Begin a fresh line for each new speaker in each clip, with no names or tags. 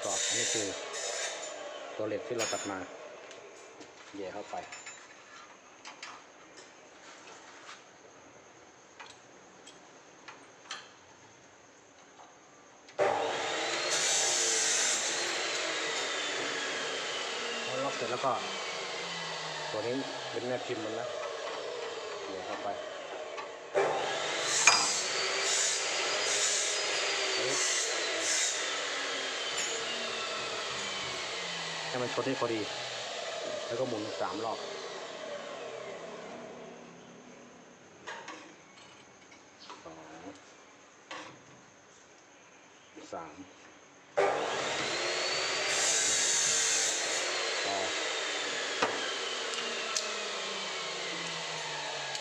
ประกอบ อันนี้คือตัวเหล็กที่เราตัดมาเย่เข้าไป ล็อกเสร็จแล้วก็ ตัวนี้เป็นแม่พิมพ์มันนะเย่เข้าไปปึ๊บให้ มันชนให้พอดี แล้วก็หมุนสามรอบสองสาม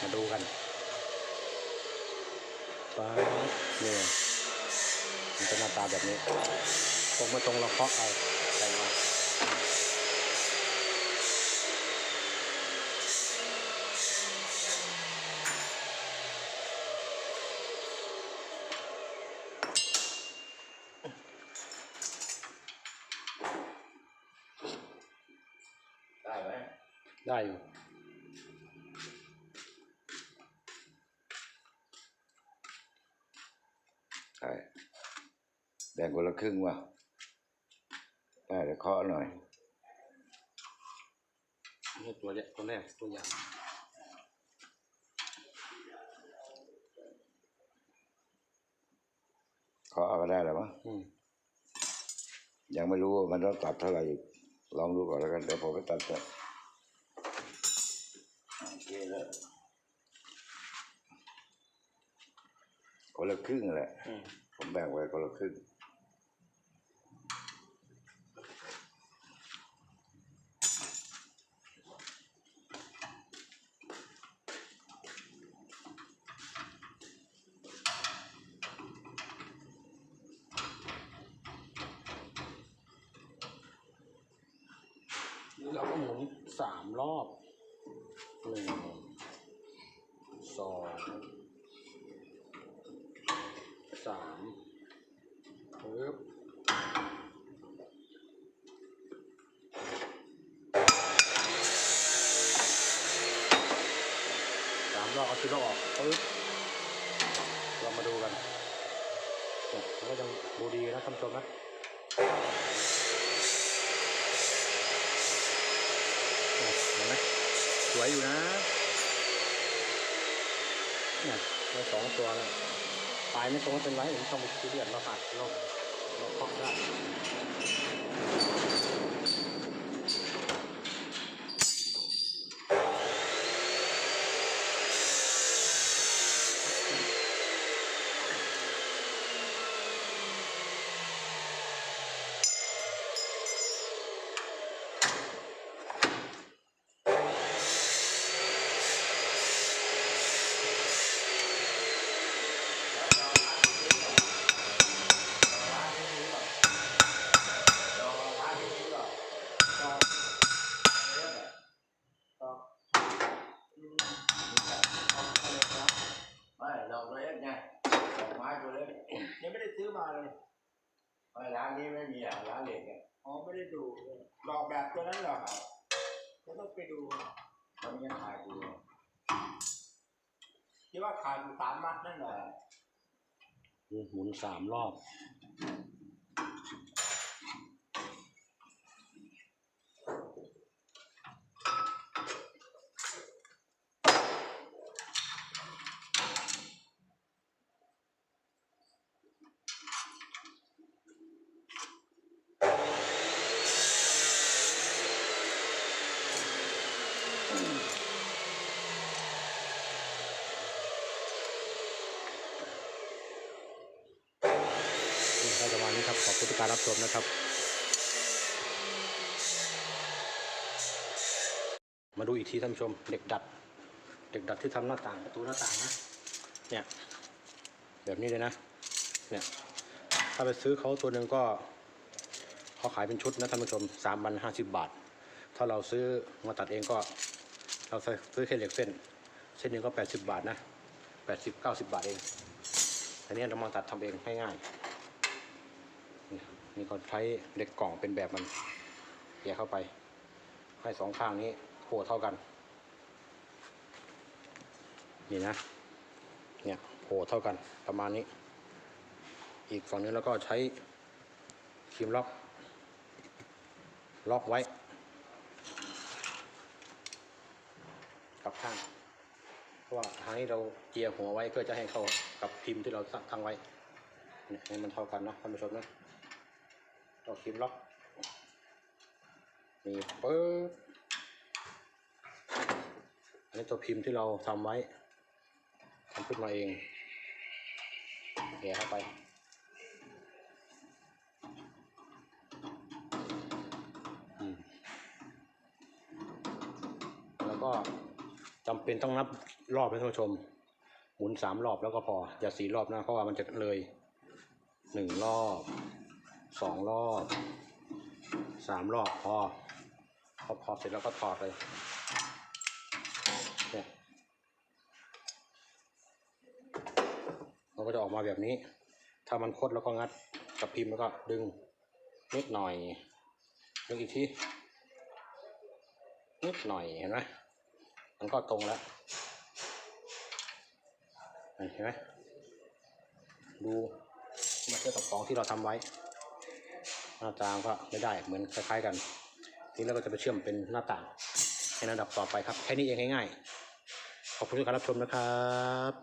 มาดูกันป๊าบนี่มันจะหน้าตาแบบนี้ตรงมาตรงเราเคาะเอาใส่มา
ได้ไหม
ได้อยู่
ใช่แบ่งคนละครึ่งว่ะได้เดี๋ยวเคาะหน่อย
นี่ตัวเนี้ยตัวแรกตัวอย่าง
เคาะเอาก็ได้แล้วมั้ง
อืม
ยังไม่รู้ว่ามันต้องตัดเท่าไหร่อีกลองดูก่อนแล้วกันเดี๋ยวผมไปตัดก่อนโอเคแล้ว คนละครึ่งแหละ
อืม
ผมแบ่งไว้คนละครึ่ง
นี่เราก็หมุนสามรอบหนึ่งสอง สามปึ๊บสามรอบเอาชิ้นออกปึ๊บเรามาดูกันเนี่ยมันก็ยังดูดีนะท่านผู้ชมนะเนี่ยเห็นไหมสวยอยู่นะเนี่ยเราสองตัวแล้ว สายไม่ตรงเป็นไรผมต้องมีเรียสเราหัดเราเราเคาะได้ก็
ไม่ดอกเล็กไงดอกไม้ตัวเล็ก
ยังไม่ได้ซื้อมาเลย
ไม่ร้า นนี้ไม่มีอะร้านเหล็กอะ
อ๋อไม่ได้ดูเลยดอกแบบตัวนั้นเหรอก็ต้องไปดู
มันยังขายอยู่เลย
ที่ว่าขายอยู่สามมัดนั่นเหรอ
หมุนสามรอบ นี่ก็ประมาณนี้ครับ ขอบคุณทุกการรับชมนะครับ มาดูอีกทีท่านผู้ชม เด็กดัด เด็กดัดที่ทำหน้าต่างประตูหน้าต่างนะ เนี่ย แบบนี้เลยนะ เนี่ย ถ้าไปซื้อเขาตัวหนึ่งก็เขาขายเป็นชุดนะท่านผู้ชมสามพันห้าสิบบาท ถ้าเราซื้อมาตัดเองก็ เราซื้อแค่เหล็กเส้น เส้นหนึ่งก็แปดสิบบาทนะแปดสิบเก้าสิบบาทเองอันนี้เรามาตัดทำเองให้ง่าย นี่นี่ก็ใช้เหล็กกล่องเป็นแบบมันแยเข้าไป ให้สองข้างนี้โผล่เท่ากัน นี่นะ เนี่ยโผล่เท่ากันประมาณนี้ อีกฝั่งนึงแล้วก็ใช้ครีมล็อก ล็อกไว้กับข้างเพราะว่าทางนี้เราเจียหัวไว้เพื่อจะให้เข้ากับพิมพ์ที่เราตั้งไว้เนี่ยให้มันเท่ากันเนาะท่านผู้ชมนะ ต่อครีมล็อกนี่ปึ๊บอันนี้ตัวพิมพ์ที่เราทำไว้ทำขึ้นมาเองแกะเข้าไปแล้วก็จำเป็นต้องนับรอบนะท่านผู้ชม หมุนสามรอบแล้วก็พอ อย่าสี่รอบนะ เพราะว่ามันจะเลยหนึ่งรอบ สองรอบสามรอบพอพอพอเสร็จแล้วก็ถอดเลยเนี่ยมันก็จะออกมาแบบนี้ ถ้ามันคดแล้วก็งัดกับพิมพ์แล้วก็ดึงนิดหน่อยดึงอีกทีนิดหน่อยเห็นไหมมันก็ตรงแล้วเห็นไหมดูมาเทียบกับของที่เราทำไว้ หน้าต่างก็ไม่ได้เหมือนคล้ายๆกันทีนี้เราก็จะไปเชื่อมเป็นหน้าต่างในระดับต่อไปครับ แค่นี้เองง่ายๆ ขอบคุณที่การรับชมนะครับ